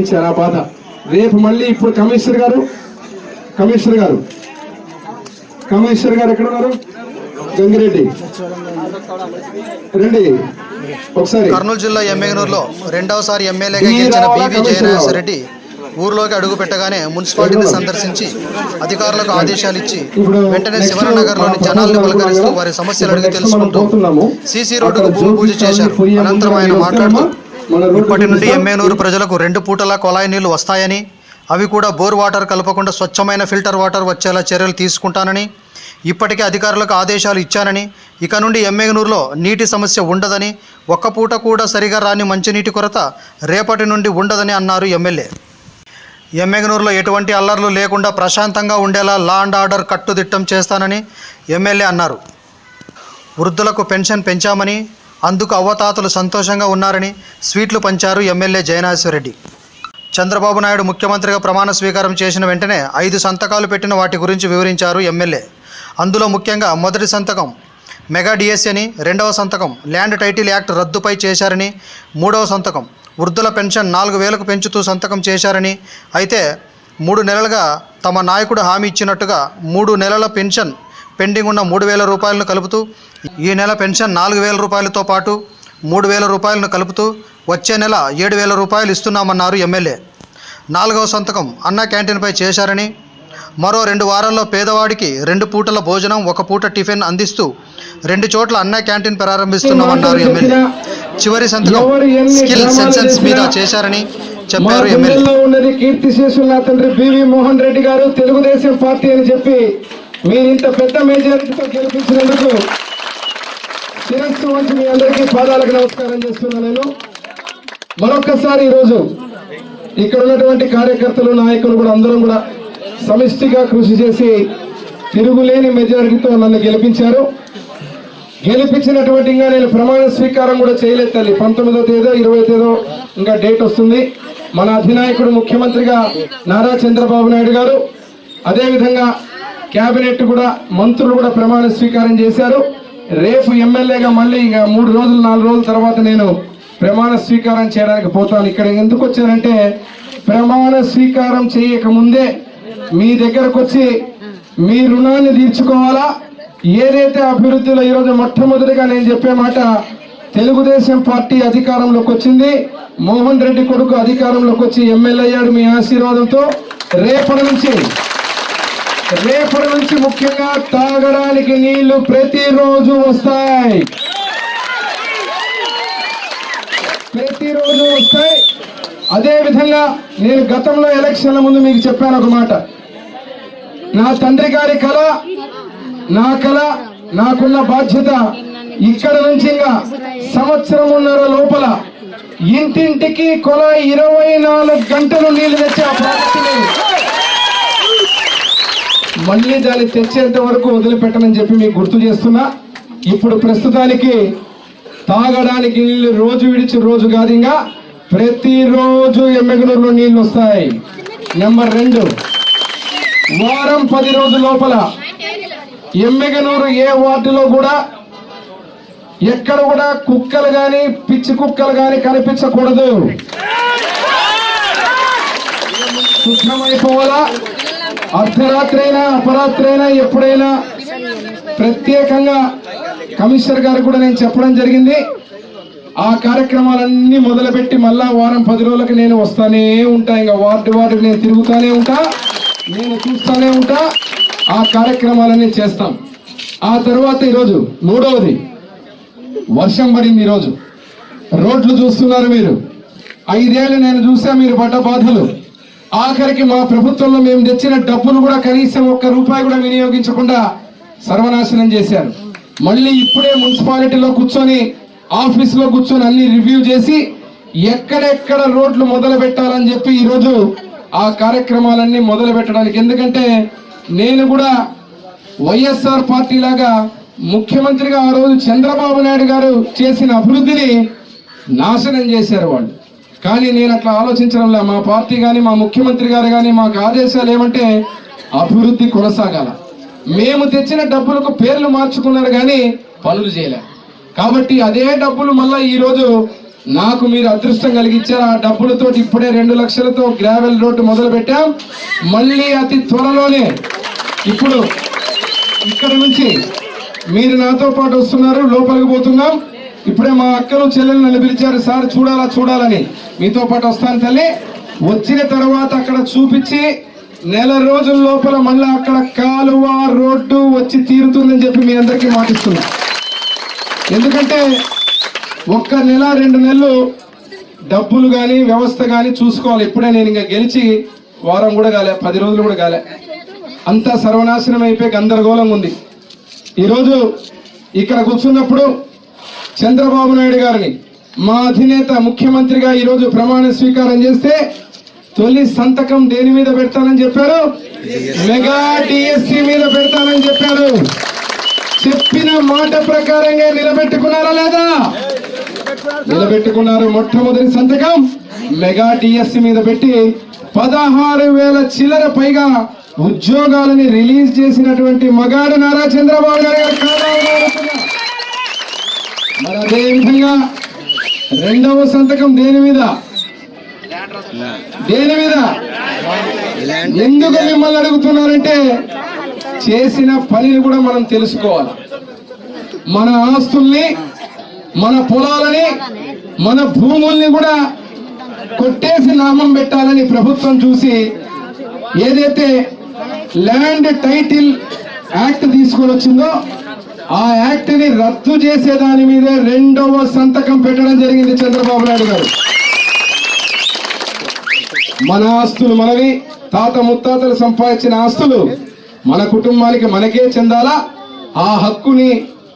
ఇచ్చారు ఆ బాధ. రేపు మళ్ళీ ఇప్పుడు కమిషనర్ గారు కమిషనర్ గారు కమిషనర్ గారు ఎక్కడ ఉన్నారు గంగిరెడ్డి. రండి ఒకసారి. కర్నూలు జిల్లా ఎమ్మెగనూరులో రెండవసారి ఎమ్మెల్యేగా గెలిచిన బీవీ జయరాజరెడ్డి ఊర్లోకి అడుగు పెట్టగానే మున్సిపాలిటీని సందర్శించి అధికారులకు ఆదేశాలు ఇచ్చి వెంటనే శివనగర్లోని జనాల్ని పలకరిస్తూ వారి సమస్యలు అడిగి తెలుసుకుంటూ సీసీ రోడ్డుకు భూమి పూజ చేశారు. అనంతరం ఆయన మాట్లాడుతూ ఇప్పటి నుండి ఎమ్మెనూరు ప్రజలకు రెండు పూటలా కొలాయి నీళ్ళు వస్తాయని అవి కూడా బోర్ వాటర్ కలపకుండా స్వచ్ఛమైన ఫిల్టర్ వాటర్ వచ్చేలా చర్యలు తీసుకుంటానని ఇప్పటికే అధికారులకు ఆదేశాలు ఇచ్చానని ఇక నుండి ఎమ్మెగనూరులో నీటి సమస్య ఉండదని ఒక్క పూట కూడా సరిగా రాని మంచినీటి కొరత రేపటి నుండి ఉండదని అన్నారు ఎమ్మెల్యే. ఎమ్మెగనూరులో ఎటువంటి అల్లర్లు లేకుండా ప్రశాంతంగా ఉండేలా లా అండ్ ఆర్డర్ కట్టుదిట్టం చేస్తానని ఎమ్మెల్యే అన్నారు. వృద్ధులకు పెన్షన్ పెంచామని అందుకు అవ్వతాతలు సంతోషంగా ఉన్నారని స్వీట్లు పంచారు ఎమ్మెల్యే జయనాశ్వరెడ్డి చంద్రబాబు నాయుడు ముఖ్యమంత్రిగా ప్రమాణ స్వీకారం చేసిన వెంటనే ఐదు సంతకాలు పెట్టిన వాటి గురించి వివరించారు ఎమ్మెల్యే. అందులో ముఖ్యంగా మొదటి సంతకం మెగా డిఎస్ఎని అని రెండవ సంతకం ల్యాండ్ టైటిల్ యాక్ట్ రద్దుపై చేశారని మూడవ సంతకం వృద్ధుల పెన్షన్ నాలుగు వేలకు పెంచుతూ సంతకం చేశారని అయితే మూడు నెలలుగా తమ నాయకుడు హామీ ఇచ్చినట్టుగా మూడు నెలల పెన్షన్ పెండింగ్ ఉన్న మూడు వేల రూపాయలను కలుపుతూ ఈ నెల పెన్షన్ నాలుగు వేల రూపాయలతో పాటు మూడు వేల రూపాయలను కలుపుతూ వచ్చే నెల ఏడు వేల రూపాయలు ఇస్తున్నామన్నారు ఎమ్మెల్యే. నాలుగవ సంతకం అన్న క్యాంటీన్పై చేశారని మరో రెండు వారాల్లో పేదవాడికి రెండు పూటల భోజనం ఒక పూట టిఫిన్ అందిస్తూ రెండు చోట్ల అన్న క్యాంటీన్ ప్రారంభిస్తున్నామన్నారు ఎమ్మెల్యే. చివరి సంతకం స్కిల్ సెన్సెన్స్ మీద చేశారని చెప్పారు ఎమ్మెల్యే. ఉన్నది కీర్తి శేషులు నా తండ్రి బివి మోహన్ రెడ్డి గారు తెలుగుదేశం పార్టీ అని చెప్పి మీరు ఇంత పెద్ద మెజారిటీతో గెలిపించినందుకు శిరస్సు వంచి మీ అందరికీ పాదాలకు నమస్కారం చేస్తున్నా నేను. మరొక్కసారి ఈరోజు ఇక్కడ ఉన్నటువంటి కార్యకర్తలు నాయకులు కూడా అందరం కూడా సమిష్టిగా కృషి చేసి తిరుగులేని మెజారిటీతో నన్ను గెలిపించారు. గెలిపించినటువంటి ఇంకా నేను ప్రమాణ స్వీకారం కూడా చేయలేదు తల్లి. పంతొమ్మిదో తేదో ఇరవై తేదో ఇంకా డేట్ వస్తుంది. మన అధినాయకుడు ముఖ్యమంత్రిగా నారా చంద్రబాబు నాయుడు గారు అదేవిధంగా కేబినెట్ కూడా మంత్రులు కూడా ప్రమాణ స్వీకారం చేశారు. రేపు ఎమ్మెల్యేగా మళ్ళీ ఇంకా మూడు రోజులు నాలుగు రోజుల తర్వాత నేను ప్రమాణ స్వీకారం చేయడానికి పోతాను. ఇక్కడ ఎందుకు వచ్చానంటే ప్రమాణ స్వీకారం చేయక ముందే మీ దగ్గరకు వచ్చి మీ రుణాన్ని తీర్చుకోవాలా? ఏదైతే అభివృద్ధిలో ఈరోజు మొట్టమొదటిగా నేను చెప్పే మాట తెలుగుదేశం పార్టీ అధికారంలోకి వచ్చింది. మోహన్ రెడ్డి కొడుకు అధికారంలోకి వచ్చి ఎమ్మెల్యే అయ్యాడు మీ ఆశీర్వాదంతో. రేపటి నుంచి రేపటి నుంచి ముఖ్యంగా తాగడానికి నీళ్ళు ప్రతిరోజు వస్తాయి. ప్రతిరోజు వస్తాయి. అదేవిధంగా నేను గతంలో ఎలక్షన్ల ముందు మీకు చెప్పాను ఒక మాట. నా తండ్రి గారి కళ నా కళ నాకున్న బాధ్యత ఇక్కడ నుంచి ఇంకా సంవత్సరమున్నర లోపల ఇంటింటికి కొల ఇరవై నాలుగు గంటలు నీళ్ళు తెచ్చే ఆ ప్రాజెక్టుని మళ్ళీ దాన్ని తెచ్చేంత వరకు వదిలిపెట్టనని చెప్పి మీకు గుర్తు చేస్తున్నా. ఇప్పుడు ప్రస్తుతానికి తాగడానికి నీళ్ళు రోజు విడిచి రోజు కాదు ఇంకా. ప్రతిరోజు ఎమ్మెగనూరులో నీళ్ళు వస్తాయి. నెంబర్ రెండు. వారం పది రోజుల లోపల ఎమ్మెగనూరు ఏ వార్డులో కూడా ఎక్కడ కూడా కుక్కలు కానీ పిచ్చి కుక్కలు కానీ కనిపించకూడదు. శుభ్రమైపోవాలా? అర్ధరాత్రి అయినా అపరాత్రి అయినా ఎప్పుడైనా ప్రత్యేకంగా కమిషనర్ గారు కూడా నేను చెప్పడం జరిగింది. ఆ కార్యక్రమాలన్నీ మొదలుపెట్టి మళ్ళా వారం పది రోజులకు నేను వస్తానే ఉంటా. ఇంకా వార్డు వార్డుకి నేను తిరుగుతానే ఉంటా. నేను చూస్తానే ఉంటా. ఆ కార్యక్రమాలన్నీ చేస్తాం. ఆ తర్వాత ఈరోజు మూడవది వర్షం పడింది ఈరోజు. రోడ్లు చూస్తున్నారు మీరు. ఐదేళ్ళు నేను చూసా మీరు పడ్డ బాధలు. ఆఖరికి మా ప్రభుత్వంలో మేము తెచ్చిన డబ్బులు కూడా కనీసం ఒక్క రూపాయి కూడా వినియోగించకుండా సర్వనాశనం చేశారు. మళ్ళీ ఇప్పుడే మున్సిపాలిటీలో కూర్చొని ఆఫీసులో కూర్చొని అన్ని రివ్యూ చేసి ఎక్కడెక్కడ రోడ్లు మొదలు పెట్టాలని చెప్పి ఈరోజు ఆ కార్యక్రమాలన్నీ మొదలు పెట్టడానికి. ఎందుకంటే నేను కూడా వైఎస్ఆర్ పార్టీ లాగా ముఖ్యమంత్రిగా ఆ రోజు చంద్రబాబు నాయుడు గారు చేసిన అభివృద్ధిని నాశనం చేశారు వాళ్ళు. కానీ నేను అట్లా ఆలోచించడంలా మా పార్టీ కానీ మా ముఖ్యమంత్రి గారు కానీ మాకు ఆదేశాలు ఏమంటే అభివృద్ధి కొనసాగాల. మేము తెచ్చిన డబ్బులకు పేర్లు మార్చుకున్నారు కానీ పనులు చేయలే. కాబట్టి అదే డబ్బులు మళ్ళీ ఈరోజు నాకు మీరు అదృష్టం కలిగించారు. ఆ డబ్బులతో ఇప్పుడే రెండు లక్షలతో గ్రావెల్ రోడ్డు మొదలు పెట్టాం మళ్ళీ అతి త్వరలోనే ఇప్పుడు ఇక్కడ నుంచి మీరు నాతో పాటు వస్తున్నారు లోపలికి పోతున్నాం. ఇప్పుడే మా అక్కలు చెల్లెలు నన్ను పిలిచారు సార్ చూడాలా చూడాలని. మీతో పాటు వస్తాను తల్లి. వచ్చిన తర్వాత అక్కడ చూపించి నెల రోజుల లోపల మళ్ళీ అక్కడ కాలువ రోడ్డు వచ్చి తీరుతుందని చెప్పి మీ అందరికీ మాటిస్తున్నా. ఎందుకంటే ఒక్క నెల రెండు నెలలు డబ్బులు కానీ వ్యవస్థ కానీ చూసుకోవాలి. ఇప్పుడే నేను ఇంకా గెలిచి వారం కూడా కాలే పది రోజులు కూడా కాలే. అంతా సర్వనాశనం అయిపోయి గందరగోళం ఉంది. ఈరోజు ఇక్కడ కూర్చున్నప్పుడు చంద్రబాబు నాయుడు గారిని మా అధినేత ముఖ్యమంత్రిగా ఈరోజు ప్రమాణ స్వీకారం చేస్తే తొలి సంతకం దేని మీద పెడతానని చెప్పారు? మెగా డిఎస్సి మీద పెడతానని చెప్పారు. చెప్పిన మాట ప్రకారంగా నిలబెట్టుకున్నారా లేదా? నిలబెట్టుకున్నారు మొట్టమొదటి సంతకం మెగా డిఎస్సి మీద పెట్టి పదహారు వేల చిల్లర పైగా ఉద్యోగాలని రిలీజ్ చేసినటువంటి మగాడు నారా చంద్రబాబు గారు కాదా? మరి అదే విధంగా రెండవ సంతకం దేని మీద? దేని మీద? ఎందుకు మిమ్మల్ని అడుగుతున్నారంటే చేసిన పనిని కూడా మనం తెలుసుకోవాలి. మన ఆస్తుల్ని మన పొలాలని మన భూముల్ని కూడా కొట్టేసి నామం పెట్టాలని ప్రభుత్వం చూసి ఏదైతే ల్యాండ్ టైటిల్ యాక్ట్ తీసుకొని వచ్చిందో ఆ యాక్ట్ని రద్దు చేసే దాని మీద రెండవ సంతకం పెట్టడం జరిగింది చంద్రబాబు నాయుడు గారు. మన ఆస్తులు మనవి తాత ముత్తాతలు సంపాదించిన ఆస్తులు మన కుటుంబానికి మనకే చెందాలా? ఆ హక్కుని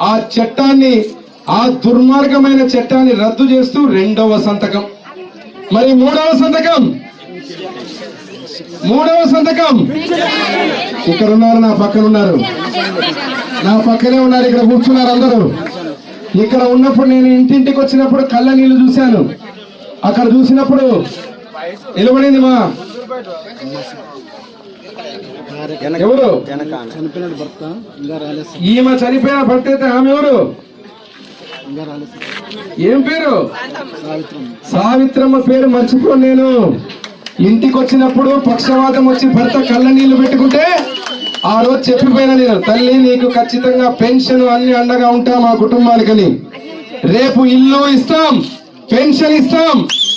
ఆ చట్టాన్ని ఆ దుర్మార్గమైన చట్టాన్ని రద్దు చేస్తూ రెండవ సంతకం. మరి మూడవ సంతకం? మూడవ సంతకం. ఇక్కడ ఉన్నారు నా పక్కన ఉన్నారు నా పక్కనే ఉన్నారు ఇక్కడ కూర్చున్నారు అందరూ. ఇక్కడ ఉన్నప్పుడు నేను ఇంటింటికి వచ్చినప్పుడు కళ్ళ నీళ్ళు చూశాను. అక్కడ చూసినప్పుడు నిలబడింది మా. ఎవరు? ఈమె చనిపోయిన భర్త అయితే ఆమె ఎవరు? ఏం పేరు? సావిత్రమ్మ. పేరు మర్చిపో నేను. ఇంటికి వచ్చినప్పుడు పక్షవాతం వచ్చి భర్త కళ్ళ నీళ్ళు పెట్టుకుంటే ఆ రోజు చెప్పిపోయినా నేను తల్లి నీకు ఖచ్చితంగా పెన్షన్ అన్ని అండగా ఉంటా మా కుటుంబానికని. రేపు ఇల్లు ఇస్తాం పెన్షన్ ఇస్తాం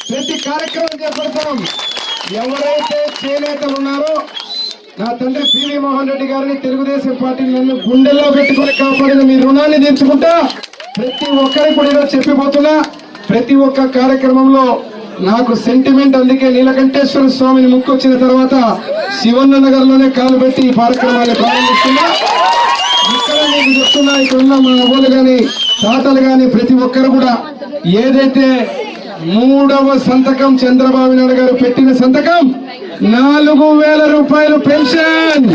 ప్రతి కార్యక్రమం చేపడతాం. ఎవరైతే చేనేతలు ఉన్నారో నా తండ్రి పివి మోహన్ రెడ్డి గారిని తెలుగుదేశం పార్టీని నన్ను గుండెల్లో పెట్టుకుని కాపాడిన మీ రుణాన్ని తీర్చుకుంటా ప్రతి ఒక్కరికి కూడా చెప్పిపోతున్నా ప్రతి ఒక్క కార్యక్రమంలో నాకు సెంటిమెంట్ అందుకే నీలకంఠేశ్వర స్వామిని ముక్కొచ్చిన తర్వాత శివన్న నగర్లోనే కాలు పెట్టి ఈ కార్యక్రమాన్ని ప్రారంభిస్తున్నా. ఇక్కడ నేను చెప్తున్నా ఇక్కడ ఉన్న మా అవ్వలు కానీ తాతలు కానీ ప్రతి ఒక్కరు కూడా ఏదైతే మూడవ సంతకం చంద్రబాబు నాయుడు గారు పెట్టిన సంతకం నాలుగు వేల రూపాయలు పెన్షన్.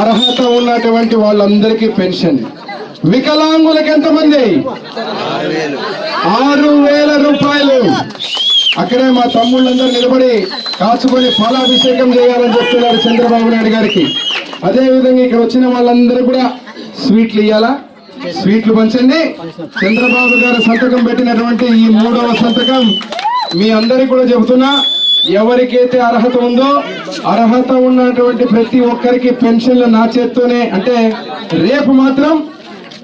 అర్హత ఉన్నటువంటి వాళ్ళందరికీ పెన్షన్. వికలాంగులకు ఎంతమంది? ఆరు వేల రూపాయలు. అక్కడే మా తమ్ముళ్ళందరూ నిలబడి కాచుకొని ఫలాభిషేకం చేయాలని చెప్తున్నారు చంద్రబాబు నాయుడు గారికి. అదేవిధంగా ఇక్కడ వచ్చిన వాళ్ళందరూ కూడా స్వీట్లు ఇవ్వాలా స్వీట్లు పంచండి. చంద్రబాబు గారు సంతకం పెట్టినటువంటి ఈ మూడవ సంతకం మీ అందరికి కూడా చెబుతున్నా. ఎవరికైతే అర్హత ఉందో అర్హత ఉన్నటువంటి ప్రతి ఒక్కరికి పెన్షన్లు నా చేత్తోనే అంటే రేపు మాత్రం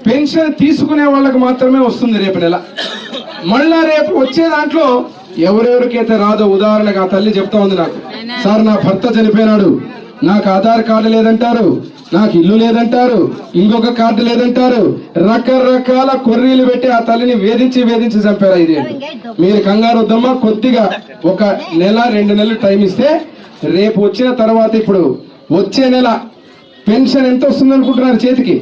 పెన్షన్ తీసుకునే వాళ్ళకు మాత్రమే వస్తుంది రేపు నెల. మళ్ళా రేపు వచ్చే దాంట్లో ఎవరెవరికైతే రాదో ఉదాహరణకు ఆ తల్లి చెప్తా ఉంది నాకు. సార్ నా భర్త చనిపోయినాడు. నాకు ఆధార్ కార్డు లేదంటారు. నాకు ఇల్లు లేదంటారు. ఇంకొక కార్డు లేదంటారు. రకరకాల కొర్రీలు పెట్టి ఆ తల్లిని వేధించి వేధించి చంపారు ఇది మీరు కంగారు వద్దమ్మా. కొద్దిగా ఒక నెల రెండు నెలలు టైం ఇస్తే రేపు వచ్చిన తర్వాత ఇప్పుడు వచ్చే నెల పెన్షన్ ఎంత వస్తుంది అనుకుంటున్నారు చేతికి?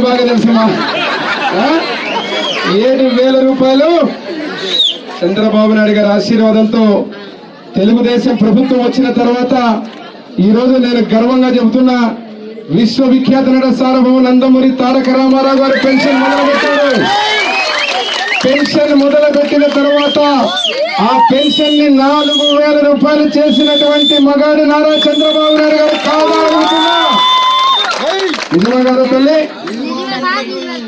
ఆ, బాగా తెలుసమ్మా ఏడు వేల రూపాయలు చంద్రబాబు నాయుడు గారి ఆశీర్వాదంతో తెలుగుదేశం ప్రభుత్వం వచ్చిన తర్వాత ఈ రోజు నేను గర్వంగా చెబుతున్నా విశ్వవిఖ్యాత నట సార్వభౌమ నందమూరి తారక రామారావు గారు పెన్షన్ మొదలుపెట్టారు. పెన్షన్ మొదలు పెట్టిన తర్వాత ఆ పెన్షన్ని నాలుగు వేల రూపాయలు చేసినటువంటి మగాడు నారా చంద్రబాబు నాయుడు గారు కాదా నిజమా గారు తల్లి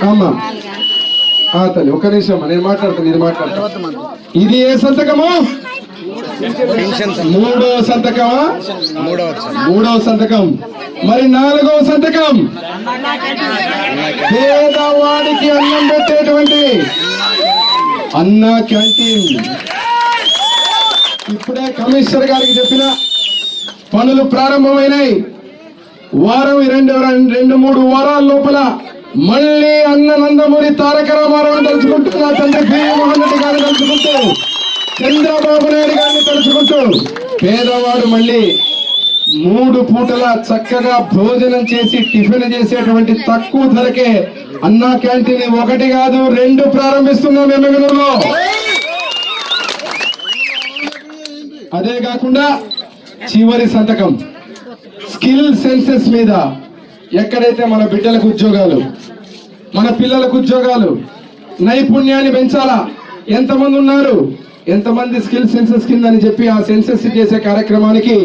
అమ్మా. ఆ తల్లి ఒక్క నిమిషం నేను మాట్లాడతాను ఇది మాట్లాడతాను ఇది ఏ సంతకము? మూడవ సంతకమా? మూడవ సంతకం. మరి నాలుగవ సంతకం? పేదవాడికి అన్నం పెట్టేటువంటి అన్న క్యాంటీన్. ఇప్పుడే కమిషనర్ గారికి చెప్పిన పనులు ప్రారంభమైనాయి. వారం రెండు రెండు మూడు వారాల లోపల మళ్ళీ అన్న నందమూరి తారక రామారావు తలుచుకుంటూ నా తండ్రి పి రెడ్డి గారిని తలుచుకుంటూ చంద్రబాబు నాయుడు గారిని తలుచుకుంటూ పేదవాడు మళ్ళీ మూడు పూటల చక్కగా భోజనం చేసి టిఫిన్ చేసేటువంటి తక్కువ ధరకే అన్నా క్యాంటీన్ ఒకటి కాదు రెండు ప్రారంభిస్తున్నాం ఎమ్మెల్యేలో. అదే కాకుండా చివరి సంతకం. స్కిల్ సెన్సెస్ మీద ఎక్కడైతే మన బిడ్డలకు ఉద్యోగాలు మన పిల్లలకు ఉద్యోగాలు నైపుణ్యాన్ని పెంచాలా? ఎంతమంది ఉన్నారు? ఎంతమంది స్కిల్ సెన్సెస్ కింద అని చెప్పి ఆ సెన్సెస్ చేసే కార్యక్రమానికి